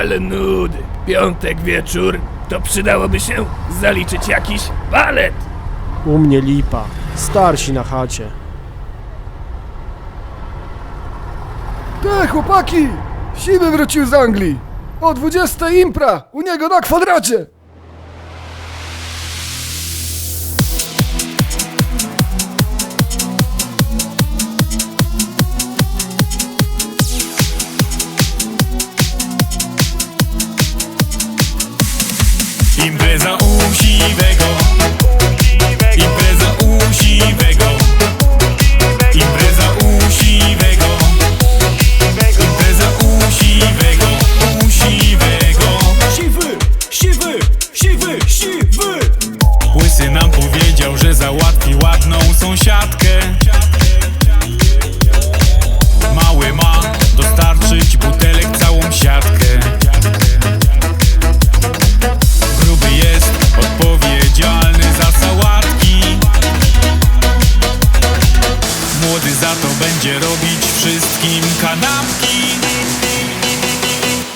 Ale nudy. Piątek wieczór, to przydałoby się zaliczyć jakiś balet. U mnie lipa. Starsi na chacie. Te chłopaki! Siwy wrócił z Anglii! O 20 impra! U niego na kwadracie! Siwy, siwy. Łysy nam powiedział, że załatwi ładną sąsiadkę. Mały ma dostarczyć butelek całą siatkę. Gruby jest odpowiedzialny za sałatki. Młody za to będzie robić wszystkim kanapki.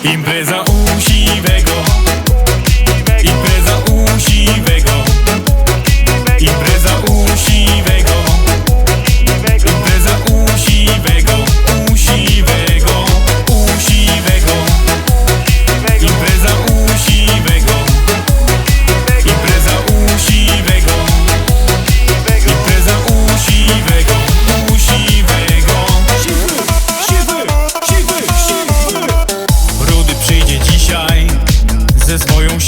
Impreza u siwego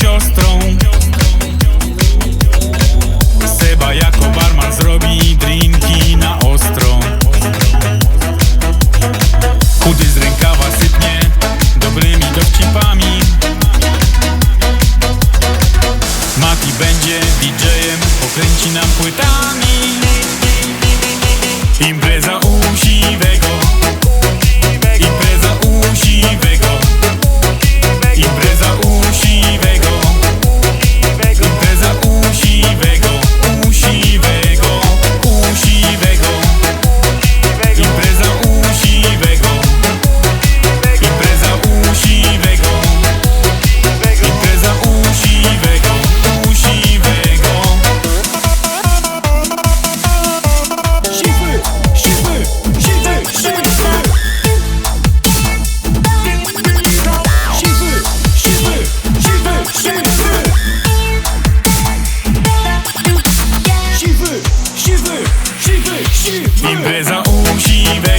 siostrą Seba jako barman zrobi drinki Impreza un civello